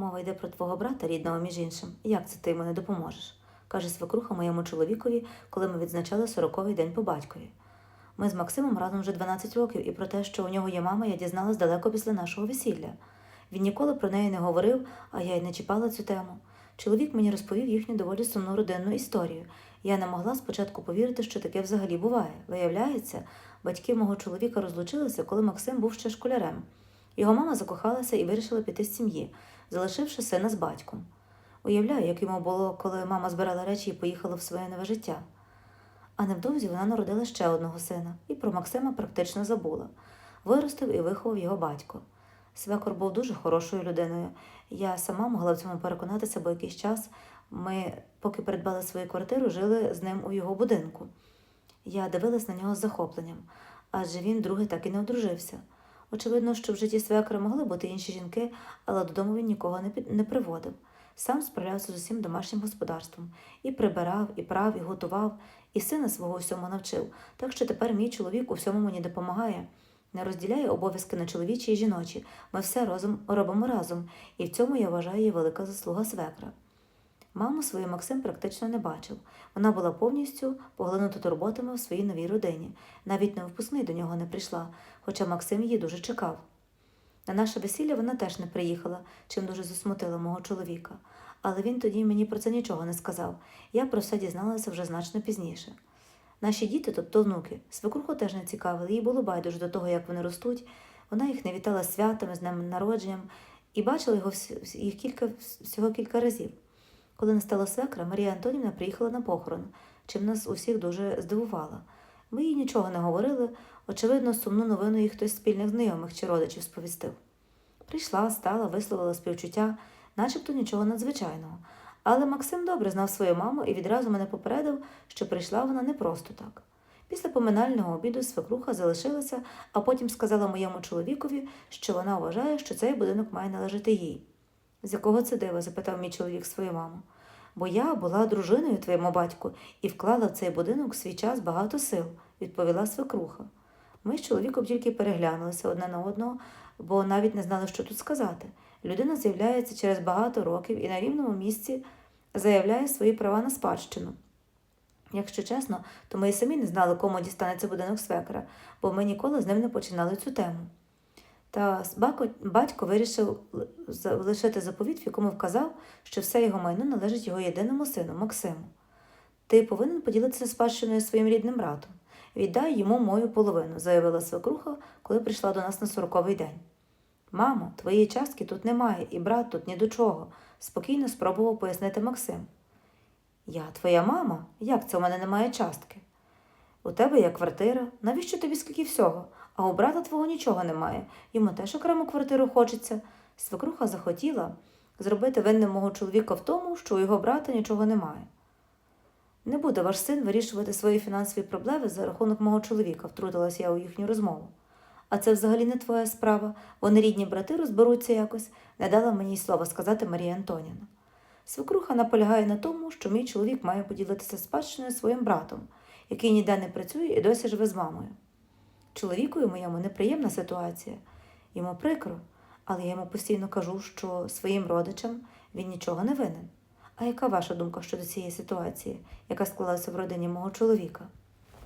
Мова йде про твого брата, рідного, між іншим. Як це ти йому не допоможеш? каже свекруха моєму чоловікові, коли ми відзначали сороковий день по батькові. Ми з Максимом разом вже 12 років, і про те, що у нього є мама, я дізналась далеко після нашого весілля. Він ніколи про неї не говорив, а я й не чіпала цю тему. Чоловік мені розповів їхню доволі сумну родинну історію. Я не могла спочатку повірити, що таке взагалі буває. Виявляється, батьки мого чоловіка розлучилися, коли Максим був ще школярем. Його мама закохалася і вирішила піти з сім'ї, залишивши сина з батьком. Уявляю, як йому було, коли мама збирала речі і поїхала в своє нове життя. А невдовзі вона народила ще одного сина і про Максима практично забула. Виростив і виховав його батько. Свекор був дуже хорошою людиною. Я сама могла в цьому переконатися, бо якийсь час ми, поки придбали свою квартиру, жили з ним у його будинку. Я дивилась на нього з захопленням, адже він друге так і не одружився. Очевидно, що в житті свекра могли бути інші жінки, але додому він нікого не, не приводив. Сам справлявся з усім домашнім господарством і прибирав, і прав, і готував, і сина свого всьому навчив. Так що тепер мій чоловік у всьому мені допомагає. Не розділяє обов'язки на чоловічі і жіночі. Ми все разом робимо разом, і в цьому я вважаю велика заслуга свекра. Маму свою Максим практично не бачив. Вона була повністю поглинута турботами в своїй новій родині. Навіть на випускний до нього не прийшла, хоча Максим її дуже чекав. На наше весілля вона теж не приїхала, чим дуже засмутила мого чоловіка. Але він тоді мені про це нічого не сказав. Я про все дізналася вже значно пізніше. Наші діти, тобто внуки, свекруху теж не цікавили, їй було байдуже до того, як вони ростуть. Вона їх не вітала святами, з днем народженням і бачила його їх кілька, всього кілька разів. Коли настала свекра, Марія Антонівна приїхала на похорон, чим нас усіх дуже здивувала. Ми їй нічого не говорили, очевидно, сумну новину їй хтось з спільних знайомих чи родичів сповістив. Прийшла, стала, висловила співчуття, начебто нічого надзвичайного. Але Максим добре знав свою маму і відразу мене попередив, що прийшла вона не просто так. Після поминального обіду свекруха залишилася, а потім сказала моєму чоловікові, що вона вважає, що цей будинок має належати їй. З якого це дива? запитав мій чоловік свою маму. Бо я була дружиною твоєму батьку і вклала в цей будинок в свій час багато сил, відповіла свекруха. Ми з чоловіком тільки переглянулися одне на одного, бо навіть не знали, що тут сказати. Людина з'являється через багато років і на рівному місці заявляє свої права на спадщину. Якщо чесно, то ми і самі не знали, кому дістанеться будинок свекра, бо ми ніколи з ним не починали цю тему. Та батько, вирішив л- за- лишити заповіт, в якому вказав, що все його майно належить його єдиному сину Максиму. Ти повинен поділитися спадщиною своїм рідним братом. Віддай йому мою половину, заявила свекруха, коли прийшла до нас на сороковий день. Мамо, твоєї частки тут немає, і брат тут ні до чого, спокійно спробував пояснити Максим. Я твоя мама? Як це у мене немає частки? У тебе є квартира, навіщо тобі скільки всього? А у брата твого нічого немає. Йому теж окрему квартиру хочеться. Свекруха захотіла зробити винним мого чоловіка в тому, що у його брата нічого немає. Не буде ваш син вирішувати свої фінансові проблеми за рахунок мого чоловіка, втрутилась я у їхню розмову. А це взагалі не твоя справа. Вони рідні брати розберуться якось, не дала мені й слова сказати Марія Антоніна. Свекруха наполягає на тому, що мій чоловік має поділитися спадщиною своїм братом, який ніде не працює і досі живе з мамою. Чоловікові моєму неприємна ситуація, йому прикро, але я йому постійно кажу, що своїм родичам він нічого не винен. А яка ваша думка щодо цієї ситуації, яка склалася в родині мого чоловіка?